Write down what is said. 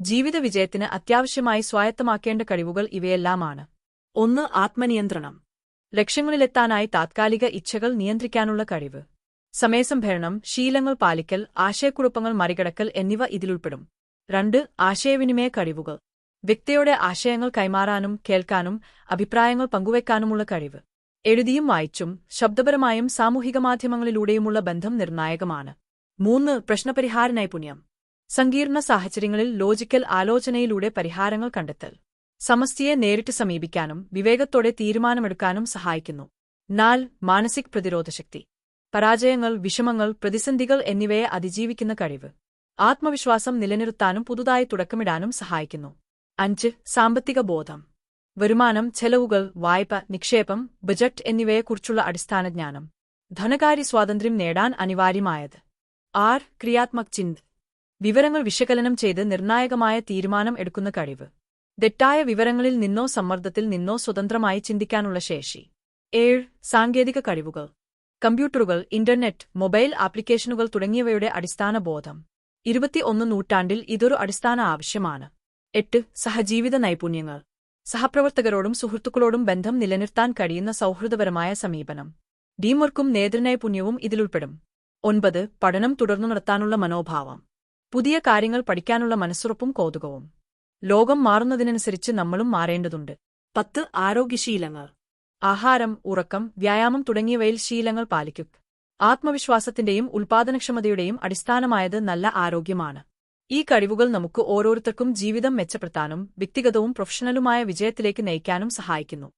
ജീവിത വിജയത്തിന് അത്യാവശ്യമായി സ്വായത്തമാക്കേണ്ട കഴിവുകൾ ഇവയെല്ലാമാണ്. ഒന്ന് ആത്മനിയന്ത്രണം. ലക്ഷ്യങ്ങളിലെത്താനായി താത്കാലിക ഇച്ഛകൾ നിയന്ത്രിക്കാനുള്ള കഴിവ്. സമയസംഭരണം ശീലങ്ങൾ പാലിക്കൽ ആശയക്കുഴപ്പങ്ങൾ മറികടക്കൽ എന്നിവ ഇതിലുൾപ്പെടും. രണ്ട് ആശയവിനിമയ കഴിവുകൾ. വ്യക്തിയുടെ ആശയങ്ങൾ കൈമാറാനും കേൾക്കാനും അഭിപ്രായങ്ങൾ പങ്കുവയ്ക്കാനുമുള്ള കഴിവ്. എഴുതിയും വായിച്ചും ശബ്ദപരമായും സാമൂഹിക മാധ്യമങ്ങളിലൂടെയുമുള്ള ബന്ധം നിർണായകമാണ്. മൂന്ന് പ്രശ്നപരിഹാര നൈപുണ്യം സങ്കീർണ സാഹചര്യങ്ങളിൽ ലോജിക്കൽ ആലോചനയിലൂടെ പരിഹാരങ്ങൾ കണ്ടെത്തൽ. സമസ്തിയെ നേരിട്ട് സമീപിക്കാനും വിവേകത്തോടെ തീരുമാനമെടുക്കാനും സഹായിക്കുന്നു. നാൽ മാനസിക് പ്രതിരോധശക്തി. പരാജയങ്ങൾ വിഷമങ്ങൾ പ്രതിസന്ധികൾ എന്നിവയെ അതിജീവിക്കുന്ന കഴിവ്. ആത്മവിശ്വാസം നിലനിർത്താനും പുതുതായി തുടക്കമിടാനും സഹായിക്കുന്നു. അഞ്ച് സാമ്പത്തിക ബോധം. വരുമാനം ചെലവുകൾ വായ്പ നിക്ഷേപം ബജറ്റ് എന്നിവയെക്കുറിച്ചുള്ള അടിസ്ഥാന ജ്ഞാനം ധനകാര്യ സ്വാതന്ത്ര്യം നേടാൻ അനിവാര്യമായത്. ആർ ക്രിയാത്മക് ചിന്ത്. വിവരങ്ങൾ വിശകലനം ചെയ്ത് നിർണായകമായ തീരുമാനം എടുക്കുന്ന കഴിവ്. തെറ്റായ വിവരങ്ങളിൽ നിന്നോ സമ്മർദ്ദത്തിൽ നിന്നോ സ്വതന്ത്രമായി ചിന്തിക്കാനുള്ള ശേഷി. ഏഴ് സാങ്കേതിക കഴിവുകൾ. കമ്പ്യൂട്ടറുകൾ ഇന്റർനെറ്റ് മൊബൈൽ ആപ്ലിക്കേഷനുകൾ തുടങ്ങിയവയുടെ അടിസ്ഥാന ബോധം. ഇരുപത്തിയൊന്ന് നൂറ്റാണ്ടിൽ ഇതൊരു അടിസ്ഥാന ആവശ്യമാണ്. എട്ട് സഹജീവിത നൈപുണ്യങ്ങൾ. സഹപ്രവർത്തകരോടും സുഹൃത്തുക്കളോടും ബന്ധം നിലനിർത്താൻ കഴിയുന്ന സൗഹൃദപരമായ സമീപനം. ഡീമർക്കും നേതൃനൈപുണ്യവും ഇതിലുൾപ്പെടും. ഒൻപത് പഠനം തുടർന്നു നടത്താനുള്ള മനോഭാവം. പുതിയ കാര്യങ്ങൾ പഠിക്കാനുള്ള മനസ്സുറപ്പും കൗതുകവും. ലോകം മാറുന്നതിനനുസരിച്ച് നമ്മളും മാറേണ്ടതുണ്ട്. പത്ത് ആരോഗ്യശീലങ്ങൾ. ആഹാരം ഉറക്കം വ്യായാമം തുടങ്ങിയവയിൽ ശീലങ്ങൾ പാലിക്കും. ആത്മവിശ്വാസത്തിന്റെയും ഉൽപാദനക്ഷമതയുടെയും അടിസ്ഥാനമായത് നല്ല ആരോഗ്യമാണ്. ഈ കഴിവുകൾ നമുക്ക് ഓരോരുത്തർക്കും ജീവിതം മെച്ചപ്പെടുത്താനും വ്യക്തിഗതവും പ്രൊഫഷണലുമായ വിജയത്തിലേക്ക് നയിക്കാനും സഹായിക്കുന്നു.